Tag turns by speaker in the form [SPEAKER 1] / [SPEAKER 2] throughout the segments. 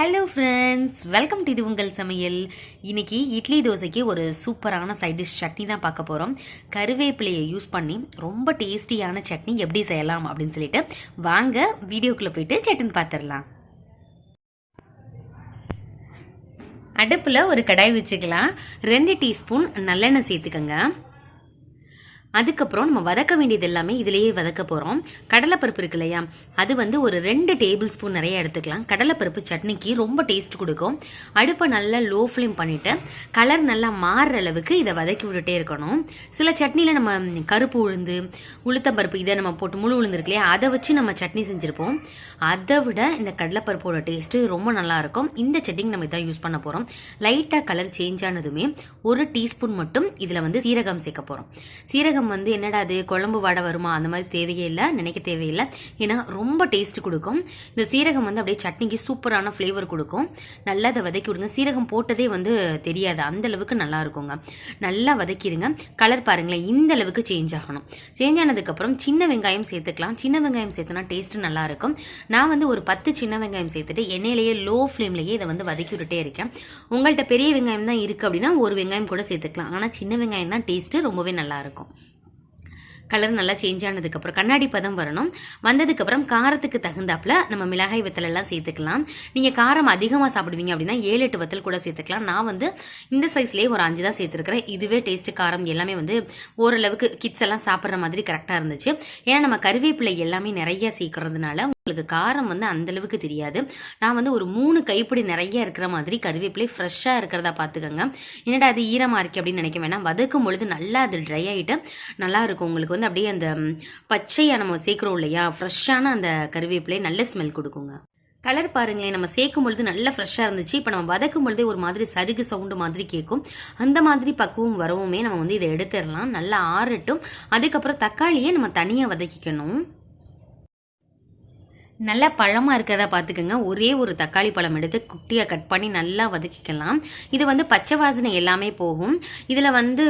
[SPEAKER 1] Hello friends welcome to இது உங்கள் சமையல். இன்னைக்கு இட்லி தோசைக்கு ஒரு சூப்பரான சைட் டிஷ் சட்னி தான் பார்க்க போகிறோம் கருவேப்பிலையை யூஸ் பண்ணி ரொம்ப டேஸ்டியான சட்னி எப்படி செய்யலாம் அப்படின்னு சொல்லிட்டு வாங்க வீடியோக்குள்ளே போயிட்டு சட்னி பார்த்துடலாம் அடுப்பில் ஒரு கடாய் வச்சுக்கலாம். ரெண்டு டீஸ்பூன் நல்லெண்ணெய் சேர்த்துக்கோங்க. அதுக்கப்புறம் நம்ம வதக்க வேண்டியது எல்லாமே இதிலேயே வதக்க போகிறோம் கடலைப்பருப்பு இருக்கு இல்லையா? அது வந்து ஒரு ரெண்டு டேபிள் ஸ்பூன் நிறைய எடுத்துக்கலாம். கடலைப்பருப்பு சட்னிக்கு ரொம்ப டேஸ்ட் கொடுக்கும். அடுப்பை நல்லா லோ ஃப்ளேம் பண்ணிவிட்டு கலர் நல்லா மாறுற அளவுக்கு இதை வதக்கி விட்டுட்டே இருக்கணும். சில சட்னியில் நம்ம கருப்பு உளுந்து உளுத்தம்பருப்பு இதை நம்ம போட்டு முழு உளுந்து இருக்கு இல்லையா? அதை வச்சு நம்ம சட்னி செஞ்சுருப்போம். அதை விட இந்த கடலைப்பருப்போட டேஸ்ட்டு ரொம்ப நல்லாயிருக்கும் இந்த சட்னிக்கு நம்ம இதான் யூஸ் பண்ண போகிறோம் லைட்டாக கலர் சேஞ்ச் ஆனதுமே ஒரு டீஸ்பூன் மட்டும் இதில் வந்து சீரகம் சேர்க்க போகிறோம் சீரகம் வந்து என்னடா அது குழம்பு வடை வருமா? அந்த மாதிரி தேவையே இல்லை நினைக்க தேவையில்லை. ஏன்னா ரொம்ப டேஸ்ட் கொடுக்கும். இந்த சீரகம் வந்து அப்படியே சட்னிக்கு சூப்பரான ஃப்ளேவர் கொடுக்கும். நல்லா அதை வதக்கி விடுங்க. சீரகம் போட்டதே வந்து தெரியாது. அந்த அளவுக்கு நல்லா இருக்குங்க. நல்லா வதக்கிடுங்க. கலர் பாருங்களேன். இந்த அளவுக்கு சேஞ்ச் ஆகணும். சேஞ்ச் ஆனதுக்கப்புறம் சின்ன வெங்காயம் சேர்த்துக்கலாம். சின்ன வெங்காயம் சேர்த்துனா டேஸ்ட் நல்லா இருக்கும். நான் வந்து ஒரு பத்து சின்ன வெங்காயம் சேர்த்துட்டு எண்ணெயிலேயே லோ ஃப்ளேம்லேயே இதை வந்து வதக்கி விட்டுட்டே இருக்கேன். உங்கள்கிட்ட பெரிய வெங்காயம் தான் இருக்குது அப்படின்னா ஒரு வெங்காயம் கூட சேர்த்துக்கலாம். ஆனால் சின்ன வெங்காயம் தான் டேஸ்ட்டு ரொம்பவே நல்லாயிருக்கும் கலர் நல்லா சேஞ்ச் ஆனதுக்கப்புறம் கண்ணாடி பதம் வரணும். வந்ததுக்கப்புறம் காரத்துக்கு தகுந்தாப்புல நம்ம மிளகாய் வத்தலெல்லாம் சேர்த்துக்கலாம். நீங்கள் காரம் அதிகமாக சாப்பிடுவீங்க அப்படின்னா ஏழு எட்டு வத்தல் கூட சேர்த்துக்கலாம். நான் வந்து இந்த சைஸ்லேயே ஒரு அஞ்சு தான் சேர்த்துருக்கிறேன். இதுவே டேஸ்ட்டு காரம் எல்லாமே வந்து ஓரளவுக்கு கிட்ஸ் எல்லாம் சாப்பிட்ற மாதிரி கரெக்டாக இருந்துச்சு. ஏன்னா நம்ம கருவேப்பிலை எல்லாமே நிறைய சேர்க்கறதுனால உங்களுக்கு காரம் வந்து அந்தளவுக்கு தெரியாது. நான் வந்து ஒரு மூணு கைப்பிடி நிறைய இருக்கிற மாதிரி கருவேப்பிலை ஃப்ரெஷ்ஷாக இருக்கிறதா பார்த்துக்கோங்க. என்னடா அது ஈரமாக இருக்குது அப்படின்னு நினைக்க வேணாம் வதக்கும் பொழுது நல்லா அது ட்ரை ஆகிட்டு நல்லா இருக்கும். உங்களுக்கு வந்து அப்படியே அந்த பச்சையாக நம்ம சேர்க்குறோம் இல்லையா? ஃப்ரெஷ்ஷான அந்த கருவேப்பிலை நல்ல ஸ்மெல் கொடுக்குங்க. கலர் பாருங்களேன். நம்ம சேர்க்கும் பொழுது நல்லா ஃப்ரெஷ்ஷாக இருந்துச்சு. இப்போ நம்ம வதக்கும் பொழுதே ஒரு மாதிரி சருகு சவுண்டு மாதிரி கேட்கும். அந்த மாதிரி பக்குவம் வரவுமே நம்ம வந்து இதை எடுத்துடலாம். நல்லா ஆறட்டும். அதுக்கப்புறம் தக்காளியை நம்ம தனியாக வதக்கிக்கணும். நல்லா பழமாக இருக்கிறதா பார்த்துக்கோங்க. ஒரே ஒரு தக்காளி பழம் எடுத்து குட்டியாக கட் பண்ணி நல்லா வதக்கிக்கலாம். இது வந்து பச்சை வாசனை எல்லாமே போகும். இதில் வந்து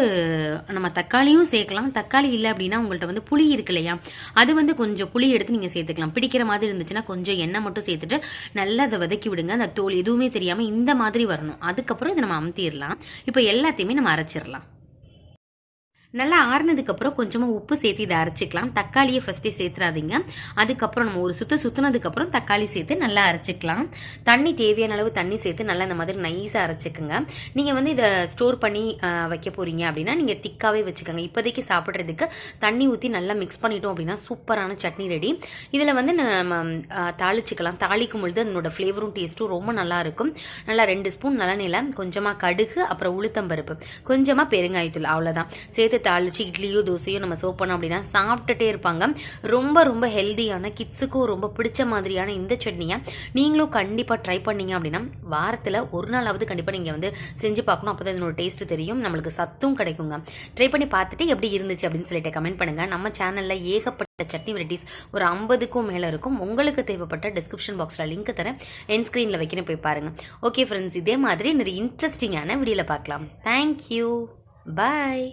[SPEAKER 1] நம்ம தக்காளியும் சேர்க்கலாம். தக்காளி இல்லை அப்படின்னா உங்கள்கிட்ட வந்து புளி இருக்கு இல்லையா? அது வந்து கொஞ்சம் புளி எடுத்து நீங்கள் சேர்த்துக்கலாம். பிடிக்கிற மாதிரி இருந்துச்சுன்னா கொஞ்சம் எண்ணெய் மட்டும் சேர்த்துட்டு நல்லா அதை வதக்கி விடுங்க. அந்த தோல் எதுவுமே தெரியாமல் இந்த மாதிரி வரணும். அதுக்கப்புறம் இதை நம்ம அமுத்திடலாம். இப்போ எல்லாத்தையுமே நம்ம அரைச்சிடலாம். நல்லா ஆறுனதுக்கப்புறம் கொஞ்சமாக உப்பு சேர்த்து இதை அரைச்சிக்கலாம். தக்காளியை ஃபஸ்ட்டு சேர்த்துறாதீங்க. அதுக்கப்புறம் நம்ம ஒரு சுற்று சுற்றுனதுக்கப்புறம் தக்காளி சேர்த்து நல்லா அரைச்சிக்கலாம். தண்ணி தேவையான அளவு தண்ணி சேர்த்து நல்லா இந்த மாதிரி நைஸாக அரைச்சிக்கோங்க. நீங்கள் வந்து இதை ஸ்டோர் பண்ணி வைக்க போகிறீங்க அப்படின்னா நீங்கள் திக்காகவே வச்சுக்கோங்க. இப்போதைக்கு சாப்பிட்றதுக்கு தண்ணி ஊற்றி நல்லா மிக்ஸ் பண்ணிட்டோம் அப்படின்னா சூப்பரான சட்னி ரெடி இதில் வந்து நம்ம தாளிச்சிக்கலாம். தாளிக்கும் பொழுது அதனோட ஃப்ளேவரும் டேஸ்ட்டும் ரொம்ப நல்லாயிருக்கும் நல்லா ரெண்டு ஸ்பூன் நல்லெண்ணெயில் கொஞ்சமாக கடுகு அப்புறம் உளுத்தம்பருப்பு கொஞ்சமாக பெருங்காயத்தூள் அவ்வளோதான் சேர்த்து தாளித்து இட்லியோ தோசையோ நம்ம சோப் பண்ணோம் அப்படின்னா சாப்பிட்டுட்டே இருப்பாங்க. ரொம்ப ரொம்ப ஹெல்த்தியான கிட்ஸுக்கும் ரொம்ப பிடிச்ச மாதிரியான இந்த சட்னியை நீங்களும் கண்டிப்பாக ட்ரை பண்ணீங்க அப்படின்னா வாரத்தில் ஒரு நாளாவது கண்டிப்பாக நீங்கள் வந்து செஞ்சு பார்க்கணும். அப்போ தான் இதனோட டேஸ்ட் தெரியும். நம்மளுக்கு சத்தும் கிடைக்குங்க. ட்ரை பண்ணி பார்த்துட்டு எப்படி இருந்துச்சு அப்படின்னு சொல்லிட்டு கமெண்ட் பண்ணுங்கள் நம்ம சேனலில் ஏகப்பட்ட சட்னி வெரைட்டிஸ் ஒரு ஐம்பதுக்கும் மேலே இருக்கும். உங்களுக்கு தேவைப்பட்ட டிஸ்கிரிப்ஷன் பாக்ஸில் லிங்க் தரேன். என் ஸ்க்ரீனில் வைக்கிறேன். போய் பாருங்கள் ஓகே ஃப்ரெண்ட்ஸ் இதே மாதிரி நிறைய இன்ட்ரெஸ்டிங்கான வீடியோவில் பார்க்கலாம். Thank you bye